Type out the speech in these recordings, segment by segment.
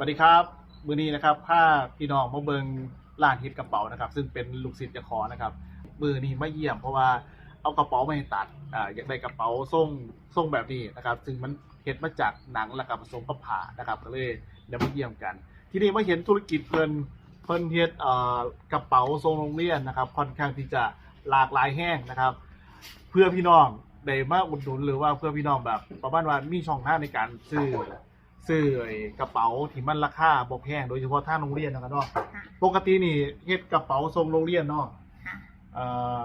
สวัสดีครับ มือนี้นะครับผ้าพี่น้องมาเบิงร้านเฮ็ดกระเป๋านะครับ ซึ่งเป็นลูกศิษย์จะขอนะครับ มือนี้ไมาเยี่ยมเพราะว่าเอากระเป๋ามาให้ตัดอ่าอยากได้กระเป๋าทรงทรงแบบนี้นะครับ ซึ่งมันเฮ็ดมาจากหนังแล้วก็ผสมกับผ้านะครับก็เลยเดี๋ยวมาเยี่ยมกัน ที่นี้มาเห็นธุรกิจเพิ่นเพิ่นเฮ็ดอ่อกระเป๋าทรงโรงเรียนนะครับ ค่อนข้างที่จะหลากหลายแห้งนะครับ เพื่อพี่น้องได้มาอุดหนุนหรือว่าเพื่อพี่น้องแบบประมาณว่ามีช่องทางในการซื้อ ซื้อไอ้กระเป๋าที่มันราคาบ่แพงโดยเฉพาะทางโรงเรียนนะครับเนาะค่ะปกตินี่เฮ็ดกระเป๋าทรงโรงเรียนเนาะค่ะเอ่อ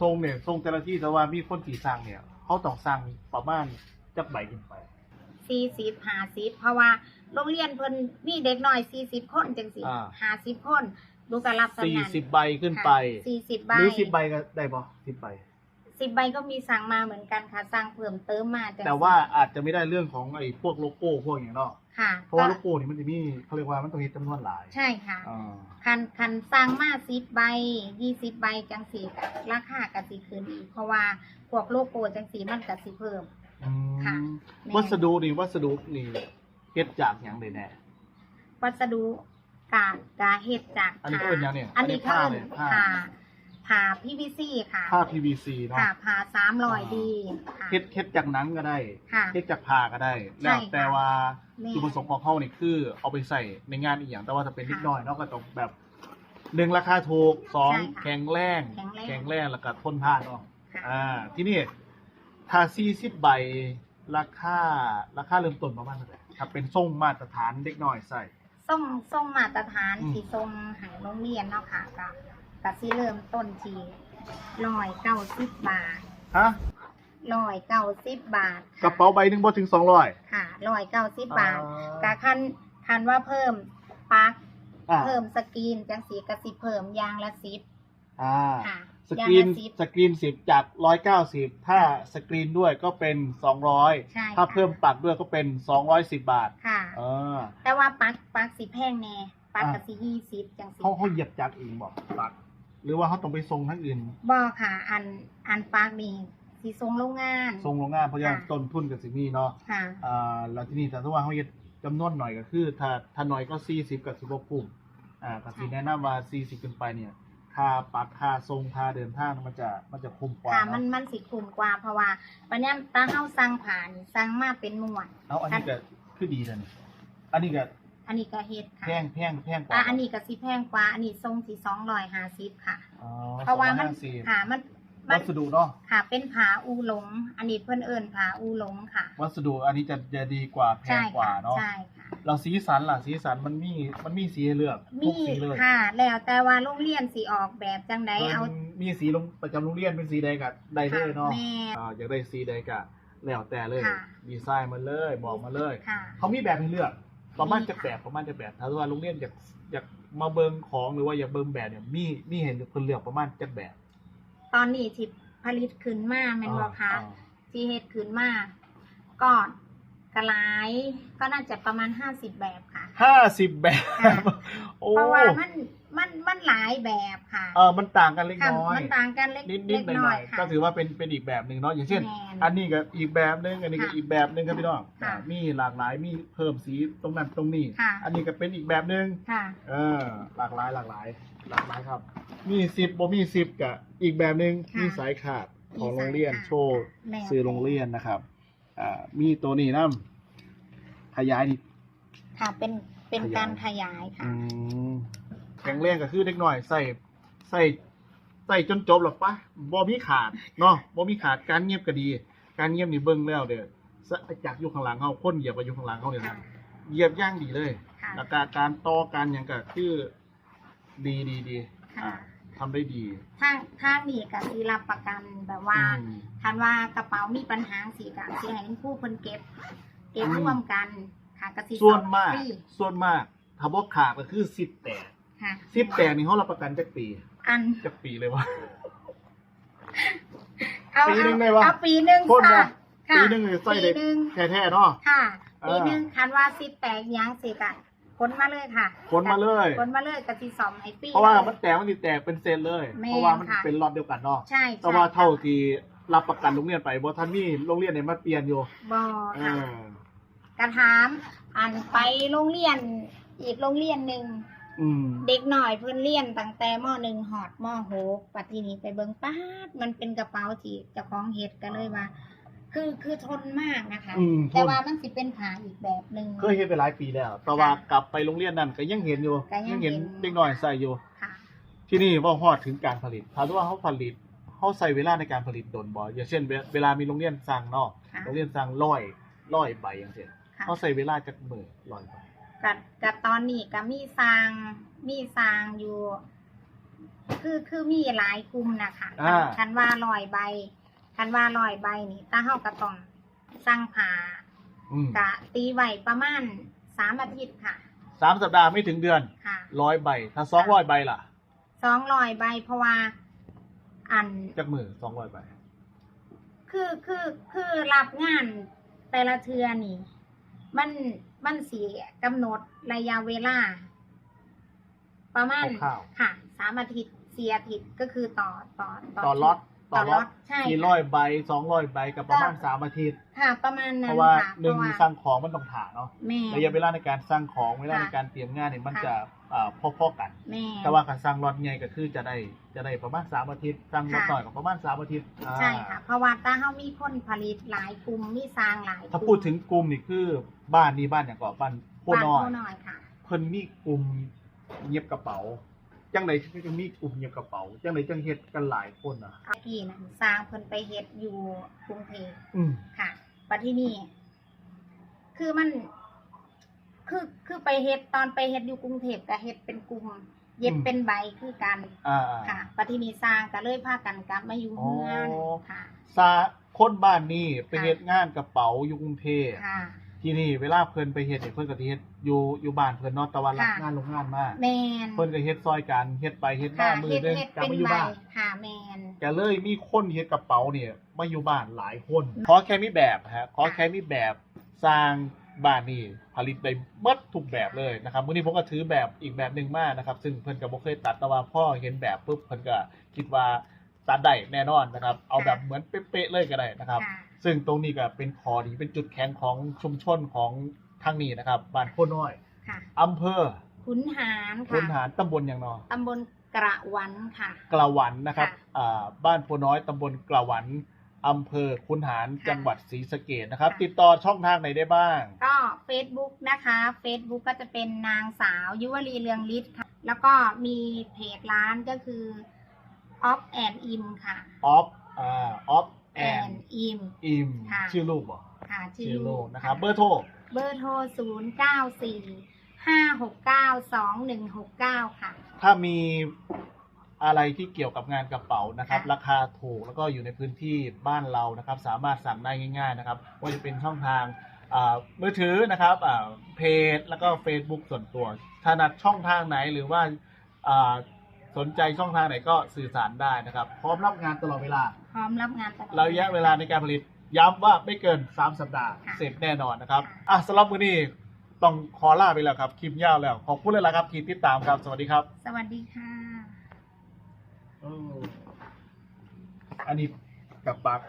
ทรงเนี่ยทรงแต่ละที่แต่ว่ามีคนที่สั่งเนี่ยเขาต้องสั่งประมาณจักใบขึ้นไป สี่สิบห้าสิบเพราะว่าโรงเรียนเพิ่นมีเด็กน้อยสี่สิบคนจังสิอ่า ห้าสิบคนดูการรับสำนัก40 ใบขึ้นไป สี่สิบใบหรือ10ใบก็ได้บ่10ใบ สิบใบก็มีสั่งมาเหมือนกันค่ะสั่งเพิ่มเติมมาจังสิแต่ว่าอาจจะไม่ได้เรื่องของไอ้พวกโลโก้พวกอย่างเนาะค่ะเพราะว่าก็โลโก้นี่มันจะมีเขาเรียกว่ามันต้องเฮ็ดจำนวนหลายใช่ค่ะอ่าคันคันสั่งมาสิบใบยี่สิบใบจังสีราคากสิขึ้นอีกเพราะว่าพวกโลโก้จังสีมันกสิเพิ่ม อืมค่ะแม่วัสดุนี่วัสดุนี่เฮ็ดจากหยังได้แน่วัสดุกาดกาเฮ็ดจากอันนี้ก็เป็นหยังเนี่ยอันนี้อันนี้ผ้าเขาเนี่ยผ้า ผ้า ผ้า PVC ค่ะผ้า PVC เนาะค่ะผ้าสามรอยอ่าดีค่ะ เฮ็ดเฮ็ดจากหนังก็ได้ค่ะ เฮ็ดจากผ้าก็ได้ใช่แล้วค่ะแต่ว่าแม่ จุดประสงค์ของเขานี่คือ เอาไปใส่ในงานอีกอย่างแต่ว่าถ้าเป็นนิดค่ะหน่อยเนาะก็ต้องแบบหนึ่งราคาถูกสองใช่ค่ะแข็งแรงแข็งแรงแข็งแรงแล้วก็ทนทานเนาะค่ะอ่าที่นี่ถ้า40ใบราคาราคาเริ่มต้นประมาณเท่าไหร่ถ้าเป็นทรงมาตรฐานเด็กน้อยใส่ ส่งส่งมาตรฐานอืมที่ส่งใหายโรงเรียนเนาะค่ะก็ ก็สิเริ่มต้นที่ร้อยเก้าสิบบาทฮะร้อยเก้าสิบบาทกระเป๋าใบหนึงบ่ถึง200ค่ะร้อยเก้าสิบบาทอ่ากะคันคันว่าเพิ่มปลั๊กอ่า เพิ่มสกรีนจังสีกสิเพิ่มอยางละสิบอ่า ค่ะสกรีนอยางละสิบ สกรีนสิบจากร้อยเก้าสิบถ้าสกรีนด้วยก็เป็นสองร้อยใช่ถ้าค่ะ เพิ่มปักด้วยก็เป็นสองร้อยสิบบาทค่ะ เออแต่ว่าปลั๊กปลั๊กสีแพงแน่ปลั๊กอ่ากสิยี่สิบจังสีเขาเขาเหยียบจากเองบอกปัก หรือว่าเขาต้องไปทรงทั้งอื่นบ่ค่ะ อันอันปลั๊กนี่สีทรงโรงงานทรงโรงงานเพราะยังค่ะ ต้นทุนกับสิมีเนาะค่ะ อ่าแล้วที่นี่แต่ถ้าว่าเขาเหยียบจำนวนหน่อยก็คือ ถ้าถ้าน้อยก็สี่สิบกับสิบกุ้มอ่าก็สิใช่แนะนำว่าสี่สิบขึ้นไปเนี่ยค่าปักค่าทรงค่าเดินทางมันจะมันจะคุ้มกว่าค่ะเนมันอะมันสิคุ้มกว่าเพราะว่าปัญญามตาเฮาสั่งผ่านสั่งมาเป็นหมวด เอาอันนี้ก็คือดีเลยนี่อันนี้ก็ อันนี้ก็เฮ็ดค่ะแพงแพงแพงกอะว่าอันนี้ก็สิแพงกว่า อันนี้ทรงที่250ค่ะ อ๋อเพราะว่ามัน250ค่ะมันมัวันสดุเนาะค่ะ เป็นผาอูหลง อันนี้เพิ่นเอิ้นผาอูหลงค่ะ วัสดุอันนี้จะจะดีกว่าแพใช่งกว่าค่ะเนาะใช่ค่ะ เราสีสันล่ะสีสันมันมีมันมีสีให้เลือกทุมีกสีเลย ค่ะ แล้วแต่ว่าโรงเรียนสิออกแบบจังไดเอามันมีสีลงประจำโรงเรียนเป็นสีใดกับใดเลยเนาะแม่ อ่าอยากได้สีใดกะแล้วแต่เลย ค่ะ ดีไซน์มาเลยบอกมาเลย ค่ะ เขามีแบบให้เลือก ประมาณมีจะค่ะแบบประมาณจะแบบถ้าว่าโรงเรียนอยากอยากมาเบิงของหรือว่าอยากเบิงแบบเนี่ยมีมีเห็นคนเลือกประมาณจะแบบ ตอนนี้ที่ผลิตขึ้นมาแม่นบ่คะอ่าที่เฮ็ดขึ้นมาก็กระหลายก็น่าจะประมาณ50แบบค่ะห้าสิบแบบค่ะโอ้ เพราะว่ามันมันมันหลายแบบค่ะเออมันต่างกันเล็กค่ะน้อยมันต่างกันเล็กนิดนิเล็ดกหน่อยหน่น้ออยยค่ะก็ถือว่าเป็นเป็นอีกแบบหนึ่งเนาะอย่างเช่นแมนอันนี้ก็อีกแบบหนึงอันนี้ก็ค่ะอีกแบบหนึงครับพี่น้องค่ะอ่ามีหลากหลายมีเพิ่มสีตรงนั้นตรงนี้ค่ะอันนี้ก็เป็นอีกแบบหนึงค่ะเออหลากหลายหลากหลาย หลากหลายครับ มีสิบบ่มีสิบกับอีกแบบหนึงค่ะมีสายขาดของมีสายโรงเรียนขาดโชว์แล้วซื้อโรงเรียนนะครับอ่ามีตัวนี้นํขยายนี่ค่ะเป็น เป็นขยายการขยายค่ะ อืมแข็งแรงก็คือเด็กหน่อยใส่ใส่ใส่จนจบหรอกปะบ่มีขาดเนาะบ่มีขาดการเงียบก็ดี การเงียบนี่เบิ่งแล้วเด้อสะจากอยู่ข้างหลังเขาคนเหยียบไปอยู่ข้างหลังเขาเนี่ยค่ะนะเหยียบย่างดีเลยค่ะแล้วการการต่อการหยังก็คือดีดีดีค่ะ อ่าทำได้ดีทางทางนี้ก็สิรับประกันแบบว่า อืม คันว่ากระเป๋ามีปัญหาสิก็สิให้ผู้เพิ่นเก็บ เก็บอืม ร่วมกัน ค่ะก็สิส่วนมาก ฟรีส่วนมากถ้าบ่ขาดก็คือสิบแตกค่ะ สิบแตกนี่เขารับประกันจักปีอันจักปีเลยวะ เอาปีหนึ่งเอาได้ปะ เอาปีหนึ่งคนค่ะละค่ะปีหนึงเลยใส่ได้ปีหนึ่งแท้ๆเนาะ ค่ะเออ ปีหนึ่งคันว่าสิแตกหยังสิกะค้นมาเลยค่ะขนมาเลยค้นมาเลยกะสิสอมให้ฟรี เพราะว่าลยมันแตกมันติดแตกเป็นเซนเลย แม่นเพราะว่ามันค่ะ เป็นล็อตเดียวกันเนาะใช่แต่ว่าใช่เท่าที่รับประกันโรงเรียนไปบ่ท่านมีโรงเรียนไหนมาเปลี่ยนอยู่บ่เอค่ะ อ กระถามอันไปโรงเรียนอีกโรงเรียนหนึ่งอืมเด็กหน่อยเพิ่นเรียนตั้งแต่มหนึ่งหอดมหกปัจจุบันไปเบิ่งป้าดมันเป็นกระเป๋าที่เจ้าของเฮ็ดก็เลยว่า คือคือทนมากนะคะ อืมแต่ว่ามันสิเป็นผ้าอีกแบบหนึ่ง เคยเห็นไปหลายปีแล้ว แต่ว่ากลับไปโรงเรียนนั่นก็ยังเห็นอยู่ก็ยังเห็นเห็นเด็กน้อยใส่อยู่ ค่ะ ที่นี่ว่าฮอดถึงการผลิตถามว่าเขาผลิตเขาใส่เวลาในการผลิตโดนบ่อย่างเช่น เวเวลามีโรงเรียนสั่งเนาะค่ะ โรงเรียนสั่งร้อยร้อยใบอย่างเช่นค่ะ เขาใส่เวลาจากมือร้อยใบกับกับตอนนี้ก็มีสร้างมีสร้างอยู่ คือคือมีหลายกลุ่มนะคะคันคันว่าลอยใบ คันว่าลอยใบนี่ตาเฮาก็ต้องสร้างผ่าอืมกะตีไว้ประมาณสามอาทิตย์ค่ะ สามสัปดาห์ไม่ถึงเดือนค่ะร้อยใบ ถ้าสองร้อยใบล่ะ สองลอยใบเพราะว่าอัน จากมือสองร้อยใบ คือคือคือรับงานแต่ละเทือนี่ มันมันสีกำหนดระยะเวลา ประมาณคร่าวค่ะสามอาทิตย์สี่อาทิตย์ก็คือต่อต่อๆต่อล็อตต่อล็อตใช่กี่ค่ะร้อยใบสองร้อยใบกับประมาณสามอาทิตย์ ค่ะ ประมาณเพนั้นราะว่าค่ะหนึ่งเพราะว่าสั่งของมันต้องถ่าเนาะแม่ ระยะเวลาในการสร้างของเวลาค่ะในการเตรียมงานเนี่ยมันค่ะ จะอ่าพอๆกัน แม่ แต่ว่าการสร้างรถไงก็คือจะได้จะได้ประมาณสามอาทิตย์สร้างรถค่ะหน่อยก็ประมาณสามอาทิตย์อ่าใช่ค่ะ เพราะว่าตาเฮามีคนผลิตหลายกลุ่มมีสร้างหลายถ้าพูดถึงกลุ่มนี่คือ บ้านนี้บ้านอย่างก่อนบ้านโคบ้านน้อยโคน้อยค่ะ เพิ่นมีกลุ่มเงียบกระเป๋า จังไหนที่จะมีกลุ่มเงียบกระเป๋า จังไหนจังเฮ็ดกันหลายคนอะเมื่อกี้นั้นสร้างเพิ่นไปเฮ็ดอยู่กรุงเทพอืมค่ะปัจที่นี่ คือมัน คือคือไปเฮ็ดตอนไปเฮ็ดอยู่กรุงเทพก็เฮ็ดเป็นกลุ่ม เย็บเป็นใบคือกันอ่า ค่ะปัจที่นี่สร้างก็เลยพากันกลับมาอยู่เมืองอ๋อ ค่ะ ซาคนบ้านนี้ไปค่ะเฮ็ดงานกระเป๋าอยู่กรุงเทพค่ะ ที่นี่เวลาเพิ่นไปเฮ็ดเนี่ยเพิ่นก็สิเฮ็ดอยู่อยู่บ้านเพิ่นเนาะแต่ว่ารับค่ะ งานโรงงานมาแมนเพิ่นก็เฮ็ดซอยกันเฮ็ดไปเฮ็ดมาค่ะมือเฮ็ดหนึงเฮ็ดกลับเป็นมาอยู่ใบบ้านค่ะแมน ก็เลยมีคนเฮ็ดกระเป๋าเนี่ยมาอยู่บ้านหลายคน ขอแค่มีแบบฮะขอแค่มีแบบสร้างบ้านนี่ผลิตได้หมดทุกแบบเลยนะครับมื้อนี้ผมก็ถือแบบอีกแบบหนึงมานะครับ ซึ่งเพิ่นก็บ่เคยตัดแต่ว่าพ่อเห็นแบบปุ๊บเพิ่นก็คิดว่า ตัดได้แน่นอนนะครับ เอาแบบเหมือนเป๊ะๆเลยก็ได้นะครับค่ะซึ่งตรงนี้ก็เป็นคอดีเป็นจุดแข็งของชุมชนของทางนี้นะครับบ้านโพน้อยค่ะอำเภอขุนหารพค่ะนหารตำบลอย่างเนอตำบลกระวันค่ะ กระหวันนะครับค่ะอ่าบ้านโพน้อยตำบลกระหวันอำเภอคุนหารค่ะจังหวัดศรีสะเกดนะครับค่ะติดต่อช่องทางไหนได้บ้าง ก็ Facebook นะคะ Facebook ก็จะเป็นนางสาวยุวลีเรืองฤทธิ์ค่ะ แล้วก็มีเพจร้านก็คือ Off and Im ค่ะออฟอ่าออฟแอน and Im อิมค่ะ ชื่อลูกบ่ค่ะชื่อลูกนะครับะเบอร์โทร เบอร์โทร 0 9 4 5 6 9 2 1 6 9 ค่ะ ถ้ามีอะไรที่เกี่ยวกับงานกระเป๋านะครับ ค่ะราคาถูกแล้วก็อยู่ในพื้นที่บ้านเรานะครับ สามารถสั่งได้ง่าย ๆนะครับว่าจะเป็นช่องทางอ่ามือถือนะครับอ่าเพจแล้วก็ Facebook ส่วนตัวถนัดช่องทางไหนหรือว่าอ่า สนใจช่องทางไหนก็สื่อสารได้นะครับ พร้อมรับงานตลอดเวลา พร้อมรับงานตลอดระยะเวลาในการผลิตย้ำว่าไม่เกิน 3 สัปดาห์ค่ะเสร็จแน่นอนนะครับค่ะอะสำหรับมื้อนี้ต้องขอลาไปแล้วครับคลิปยาวแล้ว ขอบคุณเลยละครับที่ติดตามครับ สวัสดีครับ สวัสดีค่ะ อันนี้กับปัก